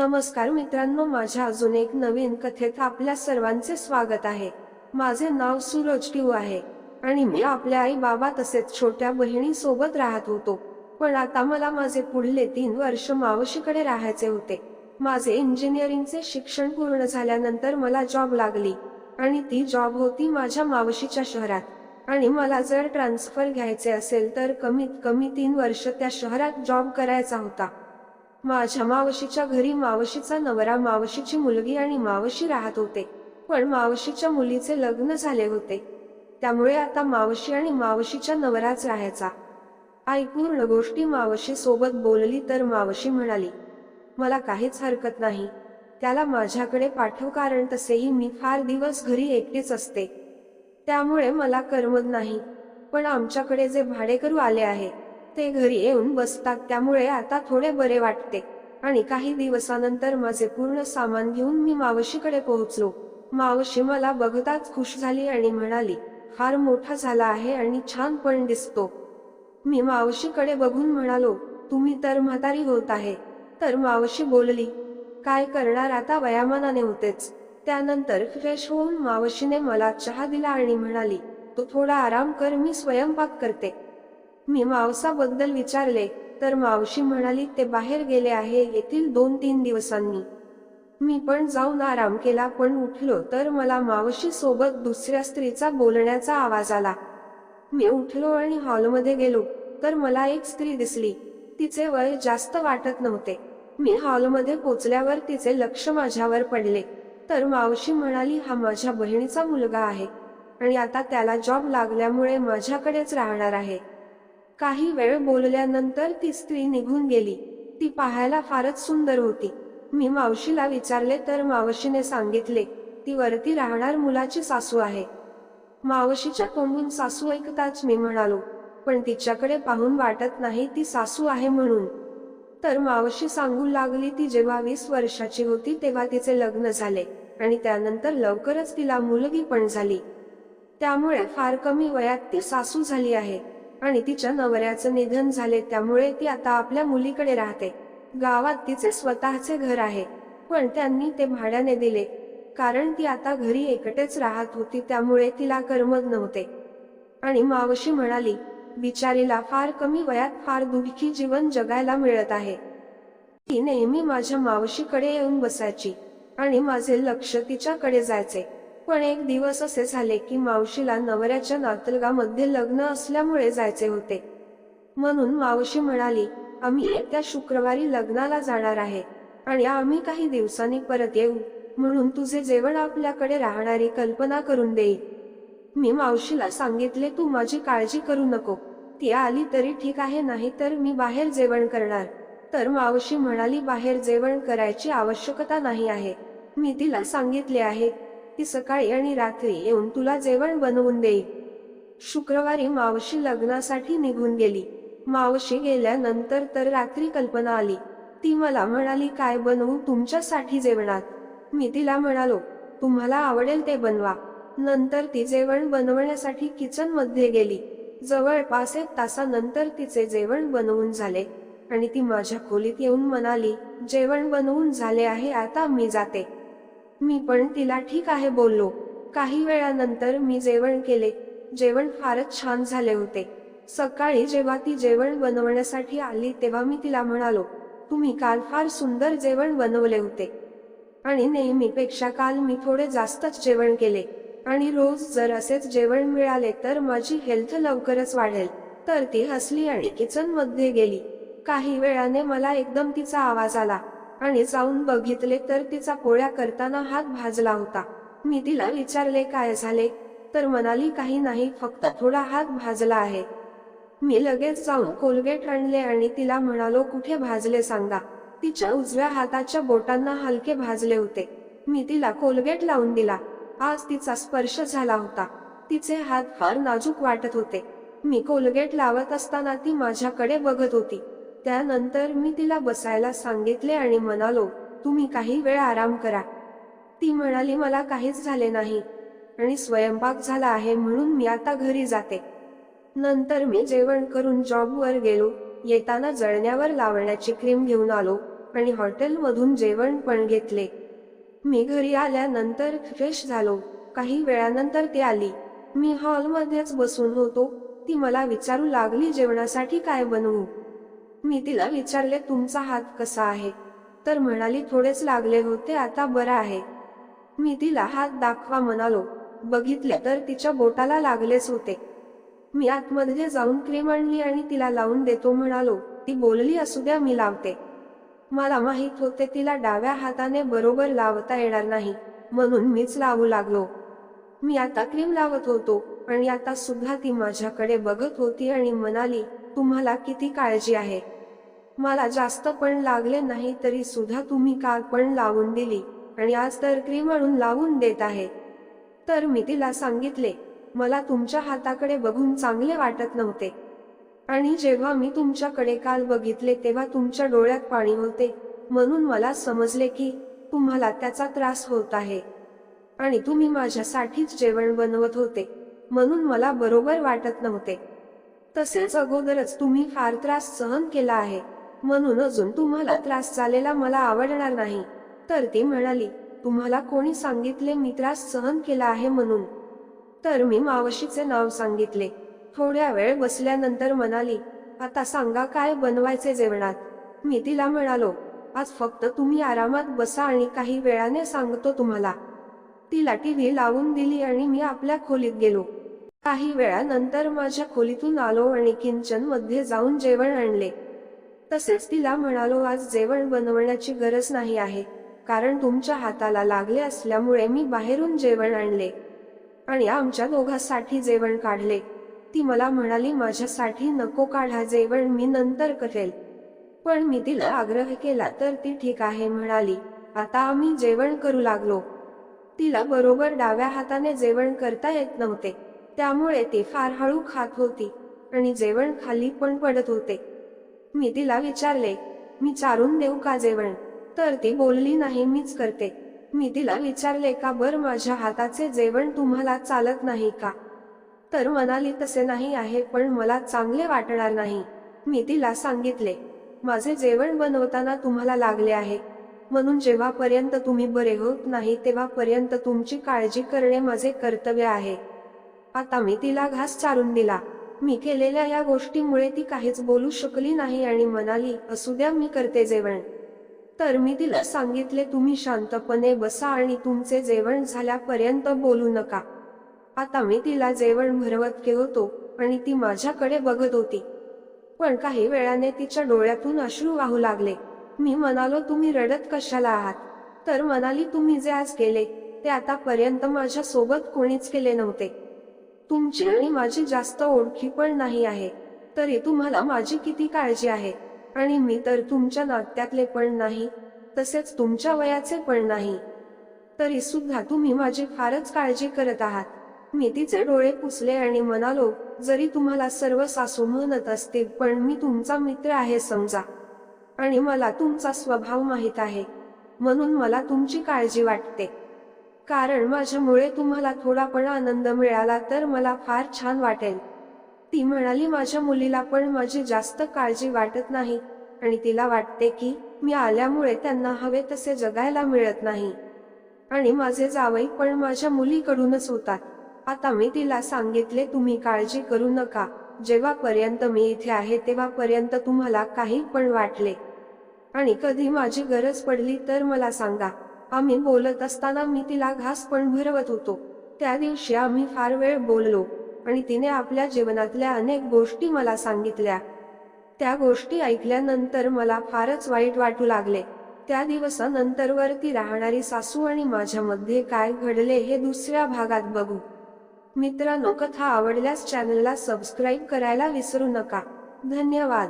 नमस्कार मित्रांनो माझ्या अजून एक नवीन कथेत आपल्या सर्वांचे स्वागत आहे. माझे नाव सूरज टिव आहे आणि मी आपल्या आई बाबा तसेच छोट्या बहिणी सोबत राहत होतो. पण आता मला माझे पुढले तीन वर्ष मावशीकडे राहायचे होते. माझे इंजिनिअरिंगचे शिक्षण पूर्ण झाल्यानंतर मला जॉब लागली आणि ती जॉब होती माझ्या मावशीच्या शहरात. आणि मला जर ट्रान्सफर घ्यायचे असेल तर कमीत कमी तीन वर्ष त्या शहरात जॉब करायचा होता. माझ्या मावशीच्या घरी मावशीचा नवरा मावशीची मुलगी आणि मावशी राहत होते. पण मावशीच्या मुलीचे लग्न झाले होते. त्यामुळे आता मावशी आणि मावशीच्या नवराच राहायचा. आई पूर्ण गोष्टी मावशी सोबत बोलली तर मावशी म्हणाली मला काहीच हरकत नाही. त्याला माझ्याकडे पाठव कारण तसेही मी फार दिवस घरी एकटीच असते. त्यामुळे मला करमत नाही. पण आमच्याकडे जे भाडेकरू आले आहे ते घरी येऊन बसतात. त्यामुळे आता थोडे बरे वाटते. आणि काही दिवसानंतर माझे पूर्ण सामान घेऊन मी मावशीकडे पोहोचलो. मावशी मला बघताच खुश झाली आणि म्हणाली फार मोठा झाला आहे आणि छान पण दिसतो. मी मावशीकडे बघून म्हणालो तुम्ही तर म्हातारी होत आहे. तर मावशी बोलली काय करणार आता वयामानाने होतेच. त्यानंतर फ्रेश होऊन मावशीने मला चहा दिला आणि म्हणाली तू थोडा आराम कर मी स्वयंपाक करते. मी मावसाबद्दल विचारले तर मावशी म्हणाली ते बाहेर गेले आहे येथील दोन तीन दिवसांनी. मी पण जाऊन आराम केला पण उठलो तर मला मावशी सोबत दुसऱ्या स्त्रीचा बोलण्याचा आवाज आला. मी उठलो आणि हॉलमध्ये गेलो तर मला एक स्त्री दिसली. तिचे वय जास्त वाटत नव्हते. मी हॉलमध्ये पोचल्यावर तिचे लक्ष माझ्यावर पडले. तर मावशी म्हणाली हा माझ्या बहिणीचा मुलगा आहे. आणि आता त्याला जॉब लागल्यामुळे माझ्याकडेच राहणार आहे. काही वेळ बोलल्यानंतर ती स्त्री निघून गेली. ती पाहायला फारच सुंदर होती. मी मावशीला विचारले तर मावशीने सांगितले ती वरती राहणार मुलाची सासू आहे. मावशीच्या तोंडून सासू ऐकताच मी म्हणालो पण तिच्याकडे पाहून वाटत नाही ती सासू आहे म्हणून. तर मावशी सांगू लागली ती जेव्हा वीस वर्षाची होती तेव्हा तिचे लग्न झाले आणि त्यानंतर लवकरच तिला मुलगी पण झाली. त्यामुळे फार कमी वयात ती सासू झाली आहे. आणि तिच्या नवऱ्याचं निधन झाले त्यामुळे ती आता आपल्या मुलीकडे राहते. गावात तिचे स्वतःचे घर आहे. पण त्यांनी ते भाड्याने दिले. कारण ती आता घरी एकटेच राहत होती त्यामुळे तिला करमत नव्हते. आणि मावशी म्हणाली बिचारीला फार कमी वयात फार दुःखी जीवन जगायला मिळत आहे. ती नेहमी माझ्या मावशीकडे येऊन बसायची आणि माझे लक्ष तिच्याकडे जायचे. पण एक दिवस असे झाले की मावशीला नवऱ्याच्या नातलगामध्ये लग्न असल्यामुळे जायचे होते. म्हणून मावशी म्हणाली आम्ही येत्या शुक्रवारी लग्नाला जाणार आहे आणि आम्ही काही दिवसांनी परत येऊ म्हणून तुझे जेवण आपल्याकडे राहणारी कल्पना करून देईल मी मावशीला सांगितले तू माझी काळजी करू नको. ती आली तरी ठीक आहे नाही तर मी बाहेर जेवण करणार. तर मावशी म्हणाली बाहेर जेवण करायची आवश्यकता नाही आहे. मी तिला सांगितले आहे ती सकाळी आणि रात्री येऊन तुला जेवण बनवून देईल. शुक्रवारी मावशी लग्नासाठी निघून गेली. मावशी गेल्यानंतर तर रात्री कल्पना आली. ती मला म्हणाली काय बनवू तुमच्यासाठी जेवणात? मी तिला म्हणालो तुम्हाला आवडेल ते बनवा. नंतर ती जेवण बनवण्यासाठी किचनमध्ये गेली. जवळपास एक तासानंतर तिचे जेवण बनवून झाले आणि ती माझ्या खोलीत येऊन म्हणाली जेवण बनवून झाले आहे आता मी जाते. मी पण तिला ठीक आहे बोललो. काही वेळानंतर मी जेवण केले. जेवण फारच छान झाले होते. सकाळी जेव्हा ती जेवण बनवण्यासाठी आली तेव्हा मी तिला म्हणालो तुम्ही काल फार सुंदर जेवण बनवले होते. आणि नेहमीपेक्षा काल मी थोडे जास्तच जेवण केले. आणि रोज जर असेच जेवण मिळाले तर माझी हेल्थ लवकरच वाढेल. तर ती हसली आणि किचनमध्ये गेली. काही वेळाने मला एकदम तिचा आवाज आला. आणि जाऊन बघितले तर तिचा पोळ्या करताना हात भाजला होता. मी तिला विचारले काय झाले? तर म्हणाली काही नाही फक्त थोडा हात भाजला आहे. मी लगेच जाऊन कोलगेट आणले आणि तिला म्हणालो कुठे भाजले सांगा. तिच्या उजव्या हाताच्या बोटांना हलके भाजले होते. मी तिला कोलगेट लावून दिला. आज तिचा स्पर्श झाला होता. तिचे हात फार नाजूक वाटत होते. मी कोलगेट लावत असताना ती माझ्याकडे बघत होती. त्यानंतर मी तिला बसायला सांगितले आणि म्हणालो तुम्ही काही वेळ आराम करा. ती म्हणाली मला काहीच झाले नाही आणि स्वयंपाक झाला आहे म्हणून मी आता घरी जाते. नंतर मी जेवण करून जॉबवर गेलो येताना जळण्यावर लावण्याची क्रीम घेऊन आलो आणि हॉटेलमधून जेवण पण घेतले. मी घरी आल्यानंतर फ्रेश झालो. काही वेळानंतर ती आली. मी हॉलमध्येच बसून होतो. ती मला विचारू लागली जेवणासाठी काय बनवू? मी तिला विचारले तुमचा हात कसा आहे? तर म्हणाली थोडेच लागले होते आता बरं आहे. मी तिला हात दाखवा म्हणालो. बघितले तर तिच्या बोटाला लागलेच होते. मी आतमध्ये जाऊन क्रीम आणली आणि तिला लावून देतो म्हणालो. ती बोलली असू द्या मी लावते. मला माहीत होते तिला डाव्या हाताने बरोबर लावता येणार नाही म्हणून मीच लावू लागलो. मी आता क्रीम लावत होतो आणि आता सुद्धा ती माझ्याकडे बघत होती आणि म्हणाली तुम्हाला किती काळजी आहे? मला जास्त पण लागले नाही तरी सुद्धा तुम्ही काल पण लावून दिली? आणि आज तर क्रीम आणून लावून देत आहे. तर मी तिला सांगितले मला तुमच्या हाताकडे बघून चांगले वाटत नव्हते. आणि जेव्हा मी तुमच्याकडे काल बघितले तेव्हा तुमच्या डोळ्यात पाणी होते. म्हणून मला समजले की तुम्हाला त्याचा त्रास होत आहे. आणि तुम्ही माझ्यासाठीच जेवण बनवत होते. म्हणून मला बरोबर वाटत नव्हते. तसेच अगोदरच तुम्ही फार त्रास सहन केला आहे. म्हणून अजून तुम्हाला त्रास झालेला मला आवडणार नाही. तर ती म्हणाली तुम्हाला कोणी सांगितले मी त्रास सहन केला आहे म्हणून? तर मी मावशीचे नाव सांगितले. थोड्या वेळ बसल्यानंतर म्हणाली आता सांगा काय बनवायचे जेवणात? मी तिला म्हणालो आज फक्त तुम्ही आरामात बसा आणि काही वेळाने सांगतो तुम्हाला. तिला टीव्ही लावून दिली आणि मी आपल्या खोलीत गेलो. काही वेळानंतर माझ्या खोलीतून आलो आणि किंचनमध्ये जाऊन जेवण आणले. तसेच तिला म्हणालो आज जेवण बनवण्याची गरज नाही आहे कारण तुमच्या हाताला लागले असल्यामुळे मी बाहेरून जेवण आणले आणि आमच्या दोघांसाठी जेवण काढले. ती मला म्हणाली माझ्यासाठी नको काढा जेवण मी नंतर करेल. पण मी तिला आग्रह केला तर ती ठीक आहे म्हणाली. आता आम्ही जेवण करू लागलो. तिला बरोबर डाव्या हाताने जेवण करता येत नव्हते. त्यामुळे ती फार हळू खात होती आणि जेवण खाली पण पडत होते. मी तिला विचारले मी चारून देऊ का जेवण? तर ती बोलली नाही मीच करते. मी तिला विचारले का बर माझ्या हाताचे जेवण तुम्हाला चालत नाही का? तर म्हणाली तसे नाही आहे पण मला चांगले वाटणार नाही. मी तिला सांगितले माझे जेवण बनवताना तुम्हाला लागले आहे. म्हणून जेव्हापर्यंत तुम्ही बरे होत नाही तेव्हापर्यंत तुमची काळजी करणे माझे कर्तव्य आहे. आता मी तिला घास चारून दिला. मी केलेल्या या गोष्टीमुळे ती काहीच बोलू शकली नाही आणि म्हणाली असू द्या मी करते जेवण. तर मी तिला सांगितले तुम्ही शांतपणे बसा आणि तुमचे जेवण झाल्यापर्यंत बोलू नका. आता मी तिला जेवण भरवत होतो आणि ती माझ्याकडे बघत होती. पण काही वेळाने तिच्या डोळ्यातून अश्रू वाहू लागले. मी म्हणालो तुम्ही रडत कशाला आहात? तर म्हणाली तुम्ही जे आज केले ते आतापर्यंत माझ्या सोबत कोणीच केले नव्हते. तुमची आणि माझी जास्त ओळखी पण नाही आहे तरी तुम्हाला माझी किती काळजी आहे? आणि मी तर तुमच्या नात्यातले पण नाही तसेच तुमच्या वयाचे पण नाही. तरी सुद्धा तुम्ही माझी फारच काळजी करत आहात. मी तिचे डोळे पुसले आणि म्हणालो जरी तुम्हाला सर्व सासू म्हणत असतील पण मी तुमचा मित्र आहे समजा. आणि मला तुमचा स्वभाव माहीत आहे. म्हणून मला तुमची काळजी वाटते. कारण माझ्यामुळे तुम्हाला थोडा पण आनंद मिळाला तर मला फार छान वाटेल. ती म्हणाली माझ्या मुलीला पण माझी जास्त काळजी वाटत नाही आणि तिला वाटते की मी आल्यामुळे त्यांना हवे तसे जगायला मिळत नाही. आणि माझे जावई पण माझ्या मुलीकडूनच होतात. आता मी तिला सांगितले तुम्ही काळजी करू नका. जेव्हापर्यंत मी इथे आहे तेव्हापर्यंत तुम्हाला काही पण वाटले. आणि कधी माझी गरज पडली तर मला सांगा. आम्ही बोलत असताना मी तिला घास पण भरवत होतो. त्या दिवशी आम्ही फार वेळ बोललो आणि तिने आपल्या जीवनातल्या अनेक गोष्टी मला सांगितल्या. त्या गोष्टी ऐकल्यानंतर मला फारच वाईट वाटू लागले. त्या दिवसानंतरवर ती राहणारी सासू आणि माझ्यामध्ये काय घडले हे दुसऱ्या भागात बघू. मित्रांनो कथा आवडल्यास चॅनलला सबस्क्राईब करायला विसरू नका. धन्यवाद.